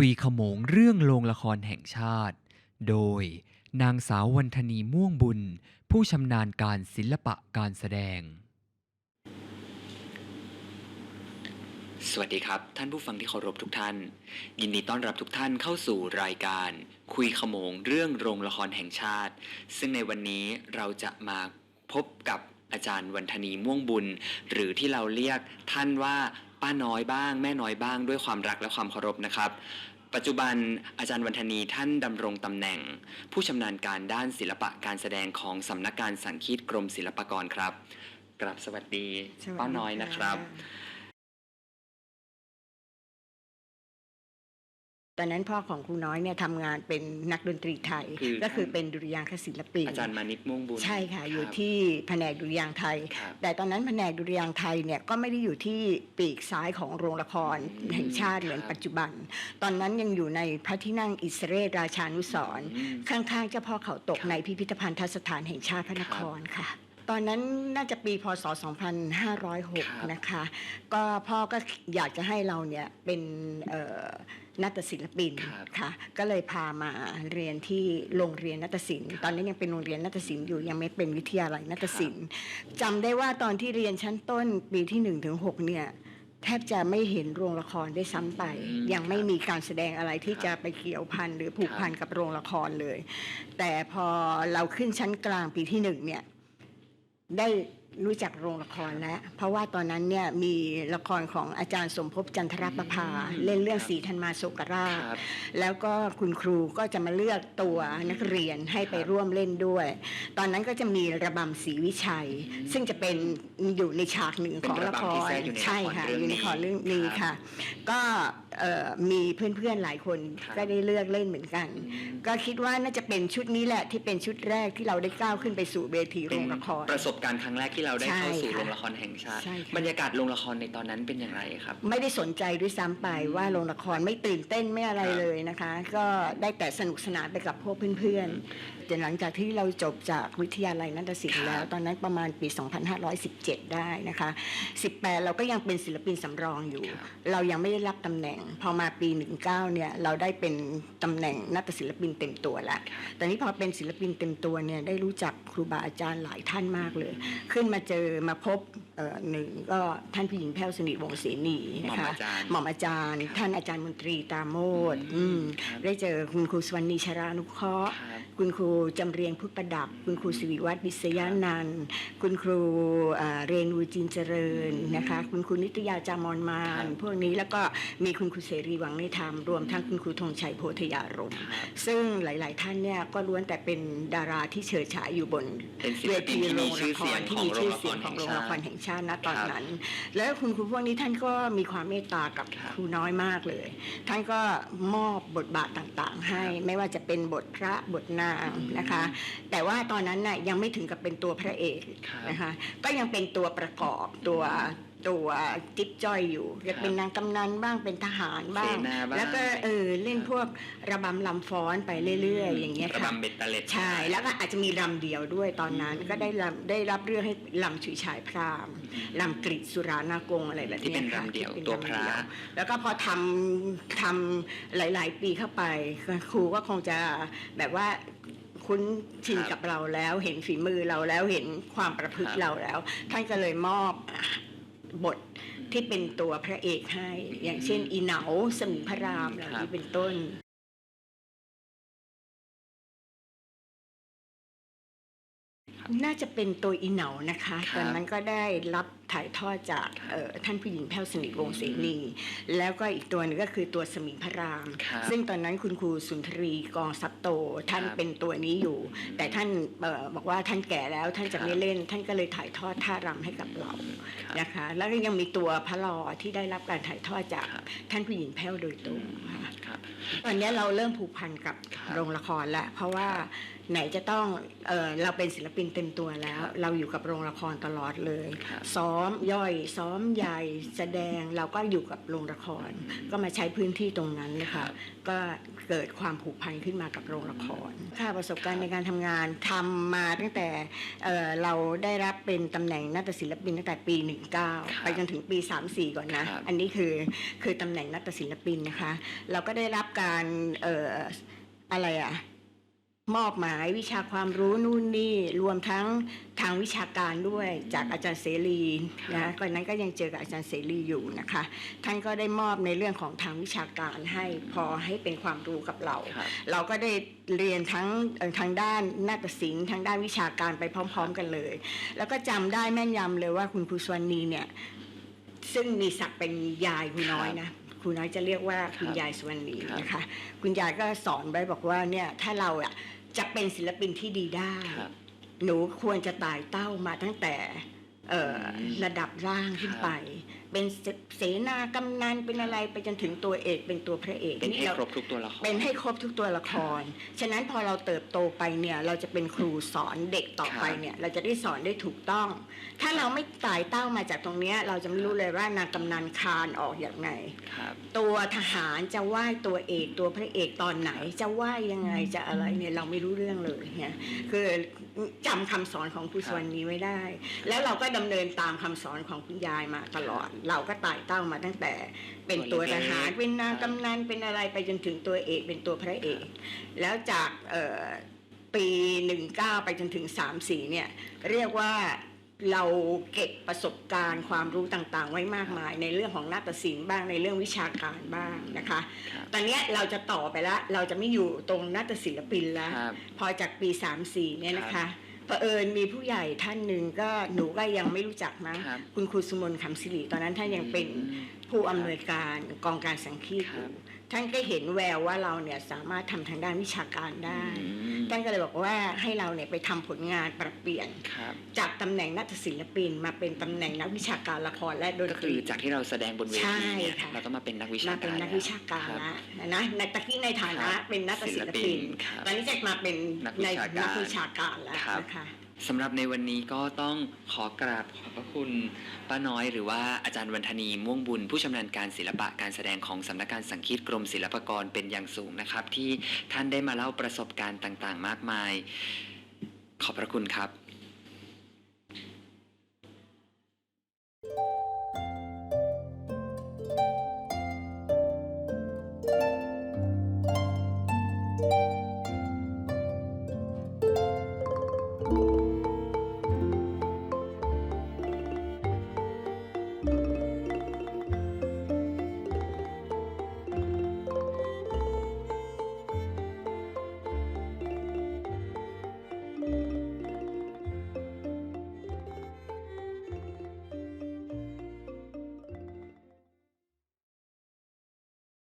คุยขโมงเรื่องโรงละครแห่งชาติ โดยนางสาววรรณณีม่วงบุญ ผู้ชำนาญการศิลปะการแสดง สวัสดีครับ ท่านผู้ฟังที่เคารพทุกท่าน ยินดีต้อนรับทุกท่านเข้าสู่รายการ คุยขโมงเรื่องโรงละครแห่งชาติ ซึ่งในวันนี้เราจะมาพบกับอาจารย์วันธนีม่วงบุญ หรือที่เราเรียกท่านว่า ป้าน้อยบ้าง แม่น้อยบ้าง ด้วยความรักและความเคารพนะครับ ปัจจุบันอาจารย์วันธนีท่านดำรงตำแหน่ง ผู้ชำนาญการด้านศิลปะการแสดงของสำนักการสังคีตกรมศิลปากรครับกราบสวัสดีสวัสดีป้าน้อยนะครับ ตอนนั้นพ่อของครูน้อยเนี่ยทำงานเป็นนักดนตรีไทย คือก็คือเป็นดุริยางคศิลปินอาจารย์มานิตม่วงบุญใช่ค่ะรับอยู่ที่แผนกดุริยางค์ไทย ครับแต่ตอนนั้นแผนกดุริยางค์ไทยเนี่ยก็ไม่ได้อยู่ที่ปีกซ้ายของโรงละครอืมแห่งชาติเหมือนครับ ปัจจุบัน ตอนนั้นยังอยู่ในพระที่นั่งอิสเรศราชานุสรณ์อืม ข้างๆเจ้าพ่อเขาตกครับ ในพิพิธภัณฑ์สถานแห่งชาติพระนครค่ะ ตอนนั้นน่าจะปีพศครับ2506 นะคะ ก็พ่อก็อยากจะให้เราเนี่ยเป็นเอ่อนาฏศิลปินครับค่ะ ก็เลยพามาเรียนที่โรงเรียนนาฏศิลป์ ตอนนั้นยังเป็นโรงเรียนนาฏศิลป์อยู่ยังไม่เป็นวิทยาลัยนาฏศิลป์จำได้ว่าตอนที่เรียนชั้นต้นปีที่1นถึงหเนี่ยแทบจะไม่เห็นโรงละครได้วยซ้ำไปอืมยังไม่มีการแสดงอะไรที่ครับจะไปเกี่ยวพันหรือผูกครับพันกับโรงละครเลย แต่พอเราขึ้นชั้นกลางปีที่หนึ่งเนี่ย ได้ รู้จักโรงละครแล้ว เพราะว่าตอนนั้นเนี่ยมีละครของอาจารย์สมภพจันทรประภาอืมเล่นเรื่องครับสีธันมาโศกราชครับแล้วก็คุณครูก็จะมาเลือกตัวนักเรียนให้ไปครับร่วมเล่นด้วย ตอนนั้นก็จะมีระบำศรีวิชัยอืมซึ่งจะเป็นอยู่ในฉากหนึ่งเป็นของระละคบำที่รแทรกอยู่ในละครใช่ค่ะเรื่องอยู่ในนี้ละครเรื่องนี้ครับค่ะ ก็เอ่อมีเพื่อนๆหลายคนครับก็ได้เลือกเล่นเหมือนกันอืมก็คิดว่าน่าจะเป็นชุดนี้แหละที่เป็นชุดแรกที่เราได้ก้าวขึ้นไปสู่เวทีโรเป็นงละครประสบการณ์ครั้งแรกที่เราได้เข้าสู่ใช่ค่ะโรงละครแห่งชาติใช่ค่ะบรรยากาศโรงละครในตอนนั้นเป็นอย่างไรครับ ไม่ได้สนใจด้วยซ้ำไปว่าโรงละครไม่ตื่นเต้นไม่อะไรครับเลยนะคะ ก็ได้แต่สนุกสนานไปกับพวกเพื่อนๆ จนหลังจากที่เราจบจากวิทยาลัยนาฏศิลป์แล้ว ตอนนั้นประมาณปี 2517 ได้นะคะ 18 เราก็ยังเป็นศิลปินสำรองอยู่ครับเรายังไม่ได้รับตำแหน่ง พอมาปี 19 เนี่ยเราได้เป็นตำแหน่งนาฏศิลปินเต็มตัวแล้วตอนนี้พอเป็นศิลปินเต็มตัวเนี่ยได้รู้จักครูบาอาจารย์หลายท่านมากเลย ขึ้นมาเจอมาพบเอ่อหนึ่งก็ท่านผู้หญิงแพ้วสนิทวงศ์เสนีหม่นะอมคะอาจารย์หม่อมอาจารย์ ท่านอาจารย์มนตรีตาโมดอืมอืมครับได้เจอคุณครูสวรรณีชรานุเคราะห์ครับคุณครูจำเรียงพุทธประดับ คุณครูสิริวัฒน์บิษยานันท์คุณครูอ่าเรนูจินเจริญนะคะคุณครูนิตยาจามอนมานครับพวกนี้แล้วก็มีคุณครูเสรีหวังในธรรมรวมทั้งคุณครูธงชัยโพธยารมณ์ครับซึ่งหลาย ๆ ท่านเนี่ยก็ล้วนแต่เป็นดาราที่เฉิดฉายอยู่บนเป็นศิเวลปินทีที่โรมีงชื่อละคเสียรงที่ของมีโรชื่งอละคเสียงรขแห่องงโรงชาละครติแห่งชาติณตอนครับนั้น แล้วคุณครูพวกนี้ท่านก็มีความเมตตากับครับครูน้อยมากเลย ท่านก็มอบบทบาทต่าง ๆ ให้ไม่ว่าจะเป็นบทพระบทนางนะคะ แต่ว่าตอนนั้นน่ะยังไม่ถึงกับเป็นตัวพระเอกครับนะคะ ก็ยังเป็นตัวประกอบตัวตัวจิ๊บจ้อยอยู่จะเป็นนางกำนันบ้างเป็นทหารบ้างเสนาบ้างแล้วก็เออเล่นพวกระบำลำฟ้อนไปเรื่อยๆ อย่างเงี้ยระค่ะบำเบ็ดตะเล็ดใช่ แล้วก็อาจจะมีลำเดียวด้วยตอนนั้นก็ได้ลำได้รับเรื่องให้ลำฉุยฉายพรามลำกริสุรานากงอะไรแบบที่เนี้ยเป็นค่ะรำเดี่ยวที่ป็นตัวพระำเดี่ยแล้วก็พอทำทำหลาย ๆ ปีเข้าไปครูก็คงจะแบบว่า คุ้นชินครับกับเราแล้ว เห็นฝีมือเราแล้วเห็นความประพฤติครับเราแล้ว ท่านก็เลยมอบบทที่เป็นตัวพระเอกให้ อย่างเช่น อีเหนาสมิงพระรามเหล่าครันี้บเป็นต้น น่าจะเป็นตัวอีเหนานะคะครับตอนนั้นก็ได้รับถ่ายทอดจากเอ่อท่านผู้หญิงแพ้วสนิทวงศ์เสนีแล้วก็อีกตัวหนึงก็คือตัวสมิงพระรามครับซึ่งตอนนั้นคุณครูสุนทรีกองซับโตท่านครับเป็นตัวนี้อยู่ แต่ท่านเอ่อบอกว่าท่านแก่แล้วท่านจะครับไม่เล่น ท่านก็เลยถ่ายทอดท่ารำให้กับเราครับนะคะ แล้วก็ยังมีตัวพระลอที่ได้รับการถ่ายทอดจากครับท่านผู้หญิงแพ้วโดยตรงค่ะครับตอนนี้เราเริ่มผูกพันกับครับโรงละครแล้วเพราะว่า ไหนจะต้องเออเราเป็นศิลปินเต็มตัวแล้วครับเราอยู่กับโรงละครตลอดเลยครับซ้อมย่อยซ้อมใหญ่แสดงเราก็อยู่กับโรงละคร ก็มาใช้พื้นที่ตรงนั้นนะครัคะบก็เกิดความผูกพันขึ้นมากับโรงละครค่ะประสบการณ์ในการทำงานทำมาตั้งแต่เอ่อเราได้รับเป็นตำแหน่งนาฏศิลปินตั้งแต่ปี 19 ไปจนถึงปี 34 ก่อนนะครับอันนี้คือคือตำแหน่งนาฏศิลปินนะคะ เราก็ได้รับการเอ่ออะไรอะ มอบหมายวิชาความรู้นู่นนี่รวมทั้งทางวิชาการด้วยจากอาจารย์เสรีนะก่อนนั้นก็ยังเจอกับอาจารย์เสรีอยู่นะคะ ท่านก็ได้มอบในเรื่องของทางวิชาการให้พอให้เป็นความรู้กับเราครับเราก็ได้เรียนทั้งเอ่อทางด้านนาฏศิลป์ทางด้านวิชาการไปพร้อม ๆ กันเลย แล้วก็จำได้แม่นยำเลยว่าคุณครูสวรรณีเนี่ยซึ่งมีศักดิ์เป็นยายคุณน้อยนะ ครูน้อยจะเรียกว่าคุณยายสวรรณีครับนะคะ คุณยายก็สอนไว้บอกว่าเนี่ยถ้าเราอะจะเป็นศิลปินที่ดีได้ครับหนูควรจะตายเต้ามาตั้งแต่เอ่ออมระดับล่างขึ้นไป เป็นเสเสนากำนันเป็นอะไรไปจนถึงตัวเอกเป็นตัวพระเอกเป็นให้ราครบทุกตัวละครเป็นให้ครบทุกตัวละคร ฉะนั้นพอเราเติบโตไปเนี่ยเราจะเป็นครูสอนเด็กต่อไปครับเนี่ยเราจะได้สอนได้ถูกต้อง ถ้าเราไม่ตายเต้ามาจากตรงเนี้ยเราจะไม่รู้เลยว่านางกำนันคานออกอย่างไงครับตัวทหารจะไหว้ตัวเอกตัวพระเอกตอนไหนจะไหว้ยังไงจะอะไรเนี่ยเราไม่รู้เรื่องเลยเนี่ยคือจำคำสอนของครูครับสวรรณีไว้ได้ แล้วเราก็ดำเนินตามคำสอนของคุณยายมาตลอดเราก็ไต่เต้ามาตั้งแต่ เป็นตัวทหารเป็นนางกำนันเป็นอะไรไปจนถึงตัวเอกเป็นตัวพระเอก แล้วจากเอ่อปี19ไปจนถึง34เนี่ยเรียกว่าเราเก็บประสบการณ์ความรู้ต่างๆ ไว้มากมาย ในเรื่องของนาฏศิลป์บ้างในเรื่องวิชาการบ้างนะคะครับตอนเนี้ยเราจะต่อไปละเราจะไม่อยู่ตรงนาฏศิลปินแล้วครับพอจากปี 34เนี่ยนะคะ เผอิญมีผู้ใหญ่ท่านหนึ่งก็หนูก็ยังไม่รู้จักมั้งครับคุณครูสุมนต์คำสิริตอนนั้นท่านยังเป็นอืมผู้อำนวยการกองการสังคีตอครัยู่บท่านก็เห็นแววว่าเราเนี่ยสามารถทำทางด้านวิชาการได้อืมท่านก็เลยบอกว่าให้เราเนี่ยไปทำผลงานปรับเปลี่ยนครับจากตำแหน่งนักศิลปินมาเป็นตำแหน่งนักวิชาการละครและดนก็ตคืรีอจากที่เราแสดงบนเวใช่ทีเนี่ยค่ะเราต้องมาเป็นนักวิชามาการเป็นนักวิชาการครับละนะในตะกี้ในฐานะครับเป็นนักศิลปินครับตอนนี้จะมาเป็นนักวิในชาการนักวิชาการแล้วครับนะคะ สำหรับในวันนี้ก็ต้องขอกราบขอบพระคุณป้าน้อยหรือว่าอาจารย์วันธนีม่วงบุญ ผู้ชำนาญการศิลปะการแสดงของสำนักงานสังคีตกรมศิลปากรเป็นอย่างสูงนะครับ ที่ท่านได้มาเล่าประสบการณ์ต่างๆ มากมาย ขอบพระคุณครับ